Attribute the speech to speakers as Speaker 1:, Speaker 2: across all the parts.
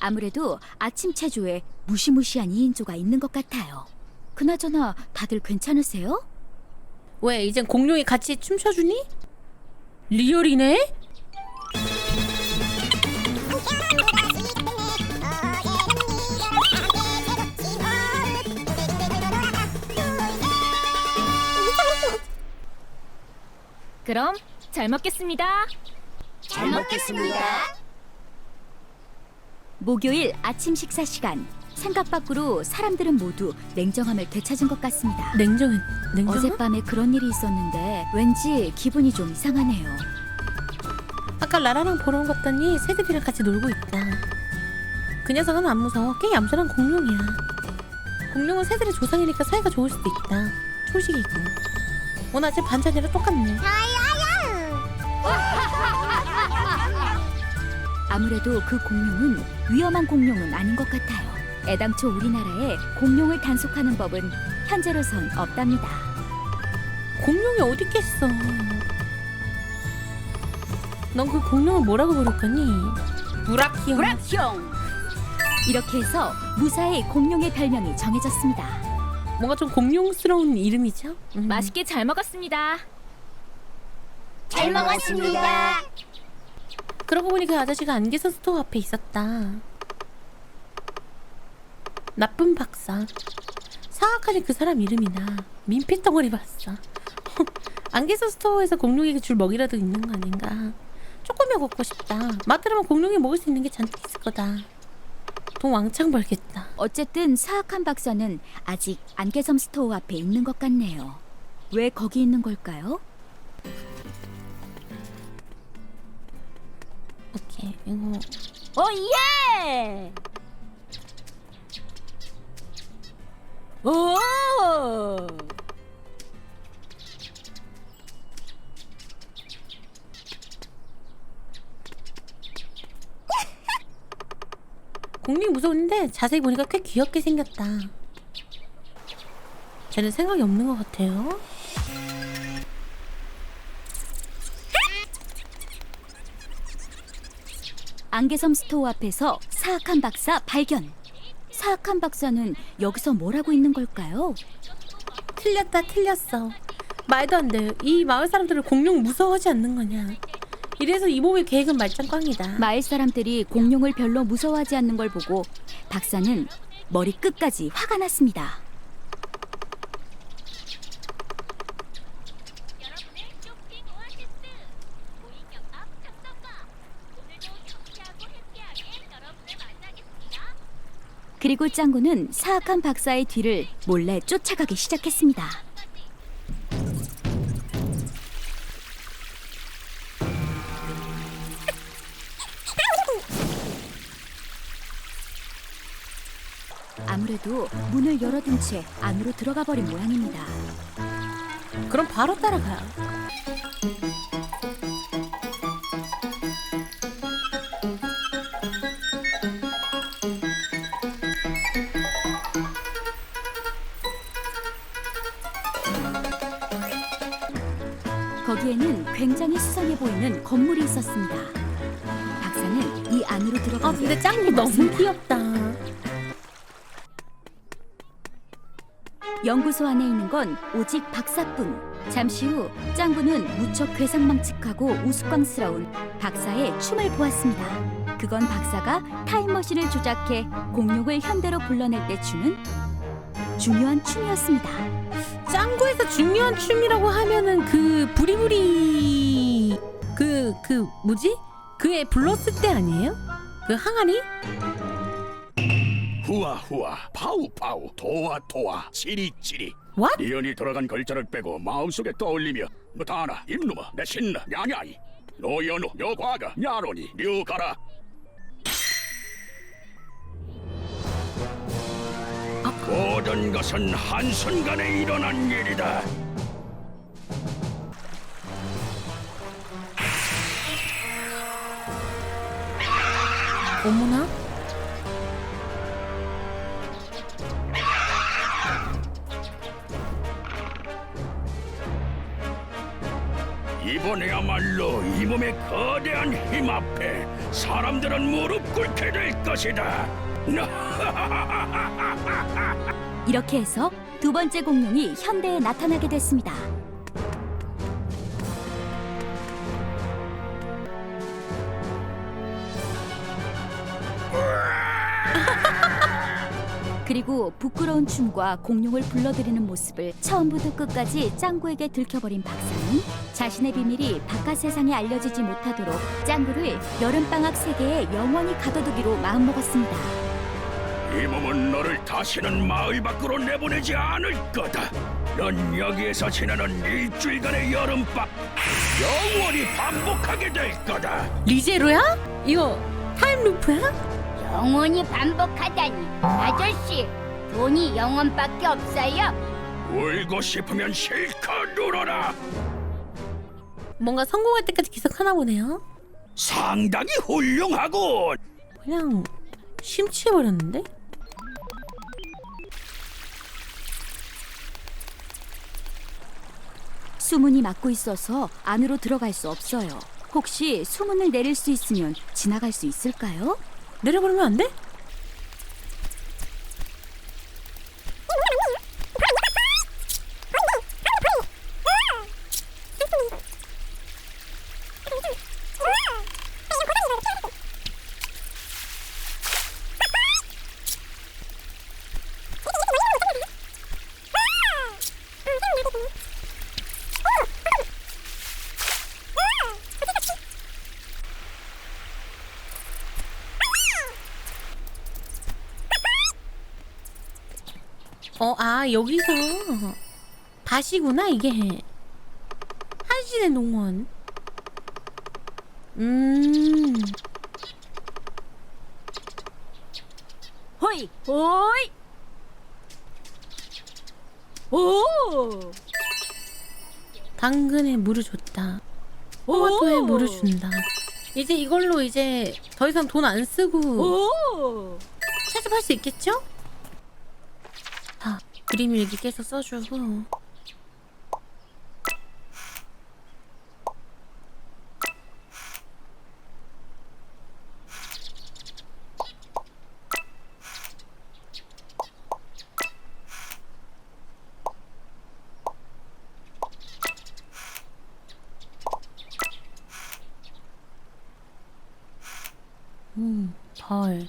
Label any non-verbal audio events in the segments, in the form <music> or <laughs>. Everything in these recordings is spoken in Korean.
Speaker 1: 아무래도 아침 체조에 무시무시한 2인조가 있는 것 같아요. 그나저나 다들 괜찮으세요?
Speaker 2: 왜 이젠 공룡이 같이 춤춰주니? 리얼이네?
Speaker 1: 그럼 잘 먹겠습니다.
Speaker 3: 잘 먹겠습니다.
Speaker 1: 목요일 아침 식사 시간. 생각 밖으로 사람들은 모두 냉정함을 되찾은 것 같습니다.
Speaker 2: 냉정은 냉정?
Speaker 1: 어젯밤에 그런 일이 있었는데 왠지 기분이 좀 이상하네요.
Speaker 2: 아까 라라랑 보러 온것 같더니 새들이랑 같이 놀고 있다. 그 녀석은 안 무서워. 꽤 얌전한 공룡이야. 공룡은 새들의 조상이니까 사이가 좋을 수도 있다. 초식이고. 오늘 아침 반찬이랑 똑같네.
Speaker 1: 아무래도 그 공룡은 위험한 공룡은 아닌 것 같아요. 애당초 우리나라에 공룡을 단속하는 법은 현재로선 없답니다.
Speaker 2: 공룡이 어디 있겠어. 넌 그 공룡을 뭐라고 부를 거니? 브라키오.
Speaker 1: 브라형! 이렇게 해서 무사히 공룡의 별명이 정해졌습니다.
Speaker 2: 뭔가 좀 공룡스러운 이름이죠? 음.
Speaker 1: 맛있게 잘 먹었습니다.
Speaker 3: 잘 먹었습니다.
Speaker 2: 그러고 보니 그 아저씨가 안개선 스토어 앞에 있었다. 나쁜 박사. 사악하니 그 사람 이름이나 민폐 덩어리 봤어. <laughs> 안개선 스토어에서 공룡에게 줄 먹이라도 있는 거 아닌가? 조금이야 먹고 싶다. 마트라면 공룡이 먹을 수 있는 게 잔뜩 있을 거다. 돈 왕창 벌겠다.
Speaker 1: 어쨌든 사악한 박사는 아직 안개섬 스토어 앞에 있는 것 같네요. 왜 거기 있는 걸까요?
Speaker 2: 오케이 이거
Speaker 1: 오 예! 오! <laughs>
Speaker 2: 공룡 무서운데 자세히 보니까 꽤 귀엽게 생겼다. 쟤는 생각이 없는 것 같아요.
Speaker 1: 안개섬 스토어 앞에서 사악한 박사 발견. 사악한 박사는 여기서 뭘 하고 있는 걸까요?
Speaker 2: 틀렸다 틀렸어. 말도 안 돼. 이 마을 사람들을 공룡 무서워하지 않는 거냐. 이래서 이 몸의 계획은 말짱꽝이다.
Speaker 1: 마을 사람들이 공룡을 별로 무서워하지 않는 걸 보고 박사는 머리 끝까지 화가 났습니다.
Speaker 4: 여러분의 쇼핑 오아시스 고인격 앱 작성과 오늘도 경쾌하고 해피하게 여러분을 만나겠습니다.
Speaker 1: 그리고 짱구는 사악한 박사의 뒤를 몰래 쫓아가기 시작했습니다. 아무래도 문을 열어둔 채 안으로 들어가 버린 모양입니다.
Speaker 2: 그럼 바로 따라가.
Speaker 1: 거기에는 굉장히 수상해 보이는 건물이 있었습니다. 박사는 이 안으로 들어가
Speaker 2: 아 근데 짱구 너무 귀엽다.
Speaker 1: 연구소 안에 있는 건 오직 박사뿐. 잠시 후 짱구는 무척 괴상망측하고 우스꽝스러운 박사의 춤을 보았습니다. 그건 박사가 타임머신을 조작해 공룡을 현대로 불러낼 때 추는 중요한 춤이었습니다.
Speaker 2: 짱구에서 중요한 춤이라고 하면은 그 부리부리 그그 뭐지? 그애 불렀을 때 아니에요? 그 항아리?
Speaker 5: 후아 후아 파우 파우 도와 도와 치리 치리
Speaker 2: What?
Speaker 5: 리언이 들어간 글자를 빼고 마음속에 떠올리며 무타나 임누마 내신나 냐냐이 노연우 여과가 야로니 류가라 모든 것은 한순간에 일어난 일이다
Speaker 2: 어머나?
Speaker 5: 몸의 거대한 힘 앞에 사람들은 무릎 꿇게 될 것이다. <laughs>
Speaker 1: 이렇게 해서 두 번째 공룡이 현대에 나타나게 됐습니다. 그리고 부끄러운 춤과 공룡을 불러들이는 모습을 처음부터 끝까지 짱구에게 들켜버린 박사는 자신의 비밀이 바깥 세상에 알려지지 못하도록 짱구를 여름방학 세계에 영원히 가둬두기로 마음먹었습니다.
Speaker 5: 이 몸은 너를 다시는 마을 밖으로 내보내지 않을 거다. 넌 여기에서 지내는 일주일간의 여름밤 영원히 반복하게 될 거다.
Speaker 2: 리제로야? 이거 타임루프야?
Speaker 3: 영원히 반복하다니. 아저씨, 돈이 영원밖에 없어요.
Speaker 5: 울고 싶으면 실컷 울어라.
Speaker 2: 뭔가 성공할 때까지 기억하나 보네요.
Speaker 5: 상당히 훌륭하군.
Speaker 2: 그냥 심취해버렸는데?
Speaker 1: 수문이 막고 있어서 안으로 들어갈 수 없어요. 혹시 수문을 내릴 수 있으면 지나갈 수 있을까요?
Speaker 2: 내려버리면 안 돼? 어, 아, 여기서 밭이구나, 이게. 한신의 농원. 음,
Speaker 1: 호이 호이 오
Speaker 2: 당근에 물을 줬다. 토마토에 물을 준다. 이제 이걸로 이제 더 이상 돈 안 쓰고
Speaker 1: 오
Speaker 2: 채집할 수 있겠죠? 자, 그림 일기 계속 써주고. 음, 벌.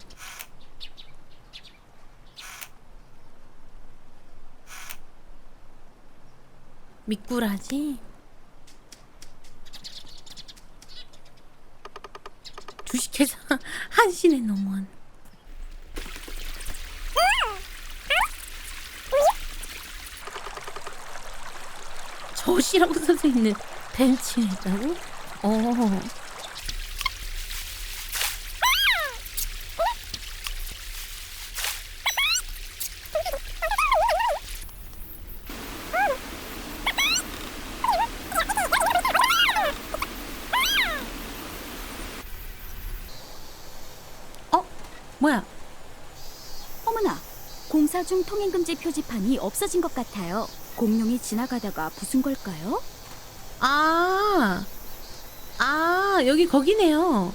Speaker 2: 미꾸라지 주식회사 <laughs> 한신의 농원 젖이라고 써져 있는 벤치가 있다고? 어. 어? 뭐야?
Speaker 1: 어머나 공사 중 통행 금지 표지판이 없어진 것 같아요. 공룡이 지나가다가 부순 걸까요?
Speaker 2: 아, 아, 여기 거기네요.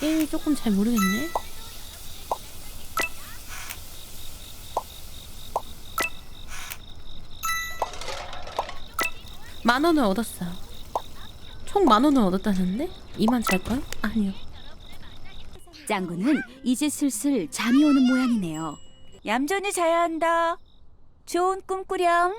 Speaker 2: 게임이 조금 잘 모르겠네. 만 원을 얻었어요. 총 만 원을 얻었다는데? 이만 찰걸? 아니요.
Speaker 1: 짱구는 이제 슬슬 잠이 오는 모양이네요.
Speaker 6: 얌전히 자야 한다. 좋은 꿈 꾸렴.